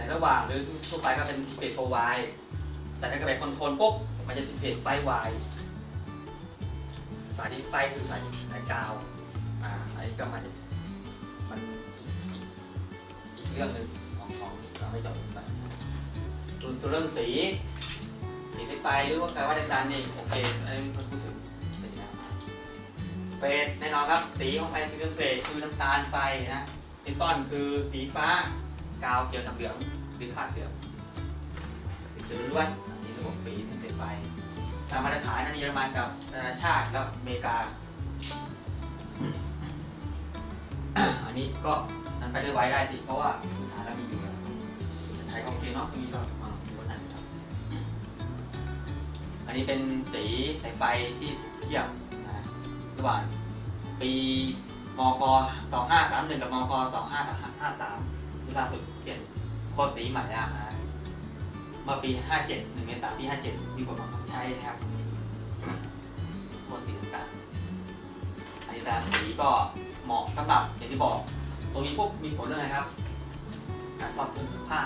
แต่ระหว่างหรือทั่วไปก็เป็นทิเฟตโฟไวแต่ถ้าเกิดไปคอนโทรลปุ๊บมันจะทิเฟตไฟไวสายที่ไฟคือสายสายกาวอ่าอันนี้ก็มันจะมันอีกเรื่องหนึ่งของของเราไม่จบไปส่วนส่วเรื่องสีสีไฟหรือว่าการว่าดันนี่โอเคอันนี้พูดถึงสีนะเฟสแน่นอนครับสีของไฟคือเรื่องเฟสคือน้ำตาลไฟนะเป็นต้นคือสีฟ้า กาวเกี่ยวกับเหลืองหรือคาดเหลืองสีเขียวล้วนอันนี้ระบบสีถึงเป็นไฟตามมาตรฐานนั้นเยอรมันกับนานาชาติแล้วอเมริกา อันนี้ก็นั้นไปได้ไว้ได้สิเพราะว่าพื้นฐานเรามีอยู่แล้วจะใช้ของเกนเนาะมีก็มาดูนั้นครับอันนี้เป็นสีสายไฟที่เทียบนะระหว่างปีมก2531กับมก2553ที่ ล่าสุดเปลี่ยนโค้ดสีใหม่แล้วนะเมื่อปี 57 1เมษายนปี 57 มีกฎบังคับใช้นะครับโค้ดสีต่างๆอันนี้ตามสีก็เหมาะสำหรับอย่างที่บอก ตรงนี้ปุ๊บมีผลเรื่องอะไรครับ การซ่อมเครื่องผ้า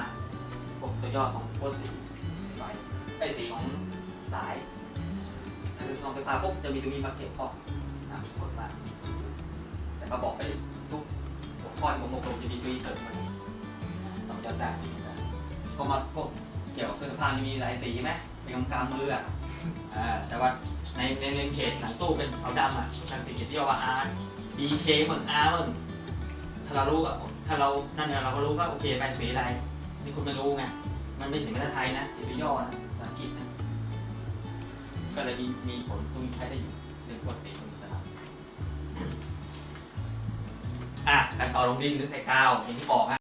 พวกตัวย่อของโค้ดสีไฟไอ้สีของสายถ้าคือซ่อมไฟฟ้าปุ๊บจะมีตรงนี้มาเก็บข้อนะมีผลมากแต่ก็บอกไปทุกหัวข้อที่ผมอบรมจะมีตรงนี้เสริมมา ต้องยอดได้ก็มาพวกเกี่ยวกับเครื่องสำอางจะมีหลายสีไหมเป็นกำกำมืออะอ่าแต่ว่าในในในเพจหนังตู้เป็นขาวดำอะทางสีเขียวที่ว่า R B K มึง R มึงถ้าเรารู้อะถ้าเรานั่นเนี่ยเราก็รู้ว่าโอเคไปสีอะไรนี่คุณไม่รู้ไงมันไม่ถึงภาษาไทยนะสีย่อนะภาษาอังกฤษนะก็เลยมีมีผลตรงนี้ใช้ได้อยู่เรื่องปกติตรงนี้นะครับอะการต่อลงดินหรือใส่กาวอย่างที่บอกฮะ